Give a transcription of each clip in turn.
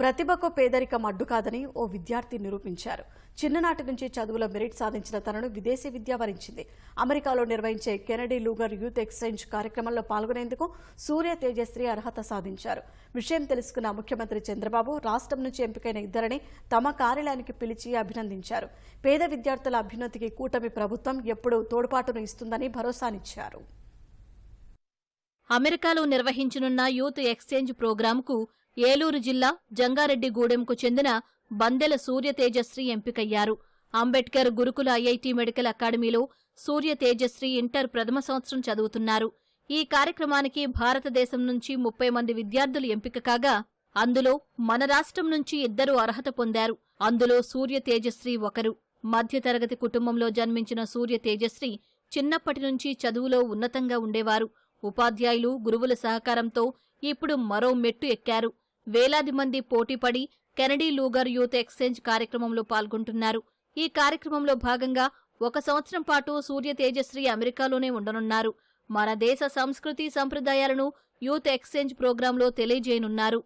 ప్రతిభకు పేదరికం అడ్డు కాదని ఓ విద్యార్థి నిరూపించారు. చిన్ననాటి నుంచి చదువులో మెరిట్ సాధించిన తనను విదేశీ విద్య వరించింది. అమెరికాలో నిర్వహించే కెనడీ లూగర్ యూత్ ఎక్స్చేంజ్ కార్యక్రమంలో పాల్గొనేందుకు సూర్య తేజశ్రీ అర్హత సాధించారు. విషయం తెలుసుకున్న ముఖ్యమంత్రి చంద్రబాబు రాష్ట్రం నుంచి ఎంపికైన ఇద్దరిని తమ కార్యాలయానికి పిలిచి అభినందించారు. పేద విద్యార్థుల అభ్యున్నతికి కూటమి ప్రభుత్వం ఎప్పుడూ తోడ్పాటును ఇస్తుందని భరోసానిచ్చారు. అమెరికాలో నిర్వహించనున్న యూత్ ఎక్స్చేంజ్ ప్రోగ్రాంకు ఏలూరు జిల్లా జంగారెడ్డిగూడెంకు చెందిన బందెల సూర్య తేజశ్రీ ఎంపికయ్యారు. అంబేద్కర్ గురుకుల ఐఐటి మెడికల్ అకాడమీలో సూర్య తేజశ్రీ ఇంటర్ ప్రథమ సంవత్సరం చదువుతున్నారు. ఈ కార్యక్రమానికి భారతదేశం నుంచి ముప్పై మంది విద్యార్థులు ఎంపిక కాగా అందులో మన రాష్ట్రం నుంచి ఇద్దరు అర్హత పొందారు. అందులో సూర్య తేజశ్రీ ఒకరు. మధ్యతరగతి కుటుంబంలో జన్మించిన సూర్య తేజశ్రీ చిన్నప్పటి నుంచి చదువులో ఉన్నతంగా ఉండేవారు. ఉపాధ్యాయులు గురువుల సహకారంతో ఇప్పుడు మరో మెట్టు ఎక్కారు. వేలాది మంది పోటీపడి కెనడీ లూగర్ యూత్ ఎక్స్చేంజ్ కార్యక్రమంలో పాల్గొంటున్నారు. ఈ కార్యక్రమంలో భాగంగా ఒక సంవత్సరం పాటు సూర్య తేజశ్రీ అమెరికాలోనే ఉండనున్నారు. మన దేశ సంస్కృతి సంప్రదాయాలను యూత్ ఎక్స్చేంజ్ ప్రోగ్రాంలో తెలియజేయనున్నారు.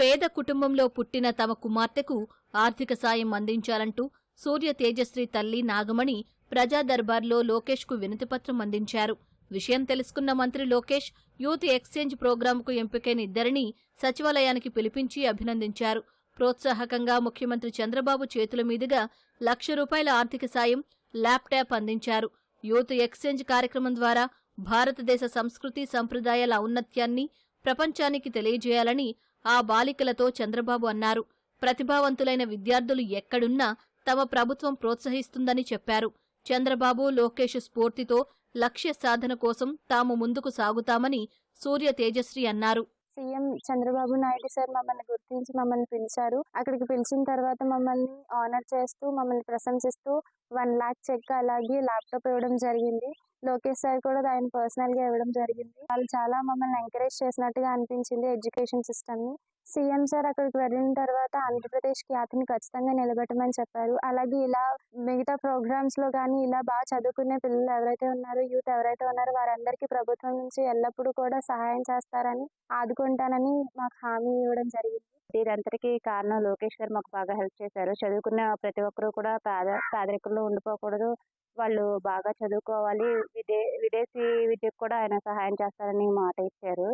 పేద కుటుంబంలో పుట్టిన తమ కుమార్తెకు ఆర్థిక సాయం అందించాలంటూ సూర్య తేజశ్రీ తల్లి నాగమణి ప్రజా దర్బార్లో లోకేష్కు వినతిపత్రం అందించారు. విషయం తెలుసుకున్న మంత్రి లోకేష్ యూత్ ఎక్స్చేంజ్ ప్రోగ్రాంకు ఎంపికైన ఇద్దరిని సచివాలయానికి పిలిపించి అభినందించారు. ప్రోత్సాహకంగా ముఖ్యమంత్రి చంద్రబాబు చేతుల మీదుగా లక్ష రూపాయల ఆర్థిక సాయం ల్యాప్టాప్ అందించారు. యూత్ ఎక్స్చేంజ్ కార్యక్రమం ద్వారా భారతదేశ సంస్కృతి సంప్రదాయాల ఔన్నత్యాన్ని ప్రపంచానికి తెలియజేయాలని ఆ బాలికలతో చంద్రబాబు అన్నారు. ప్రతిభావంతులైన విద్యార్థులు ఎక్కడున్నా తమ ప్రభుత్వం ప్రోత్సహిస్తుందని చెప్పారు. చంద్రబాబు లోకేష్ స్ఫూర్తితో లక్ష్య సాధన కోసం తాము ముందుకు సాగుతామని సూర్య తేజశ్రీ అన్నారు. సీఎం చంద్రబాబు నాయుడు సార్ మమ్మల్ని గుర్తించి మమ్మల్ని పిలిచారు. అక్కడికి పిలిచిన తర్వాత మమ్మల్ని ఆనర్ చేస్తూ మమ్మల్ని ప్రశంసిస్తూ వన్ లాక్ చెక్ అలాగే ల్యాప్టాప్ ఇవ్వడం జరిగింది. లోకేష్ సార్ కూడా ఆయన పర్సనల్గా ఇవ్వడం జరిగింది. వాళ్ళు చాలా మమ్మల్ని ఎంకరేజ్ చేసినట్టుగా అనిపించింది ఎడ్యుకేషన్ సిస్టమ్ని. సీఎం సార్ అక్కడికి వెళ్ళిన తర్వాత ఆంధ్రప్రదేశ్ ఖ్యాతిని ఖచ్చితంగా నిలబెట్టమని చెప్పారు. అలాగే ఇలా మిగతా ప్రోగ్రామ్స్లో కానీ ఇలా బాగా చదువుకునే పిల్లలు ఎవరైతే ఉన్నారో యూత్ ఎవరైతే ఉన్నారో వారందరికీ ప్రభుత్వం నుంచి ఎల్లప్పుడూ కూడా సహాయం చేస్తారని ఆదుకుంటానని మాకు హామీ ఇవ్వడం జరిగింది. దీనంతటికీ కారణం లోకేష్ గారు మాకు బాగా హెల్ప్ చేశారు. చదువుకున్న ప్రతి ఒక్కరూ కూడా పేద పేదరికంలో ఉండిపోకూడదు. వాళ్ళు బాగా చదువుకోవాలి. విదే విదేశీ విద్యకు కూడా ఆయన సహాయం చేస్తారని మాట ఇచ్చారు.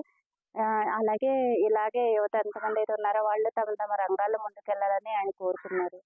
అలాగే ఇలాగే యువత ఎంతమంది అయితే ఉన్నారో వాళ్ళు తమ తమ రంగాల్లో ముందుకెళ్ళాలని ఆయన కోరుతున్నారు.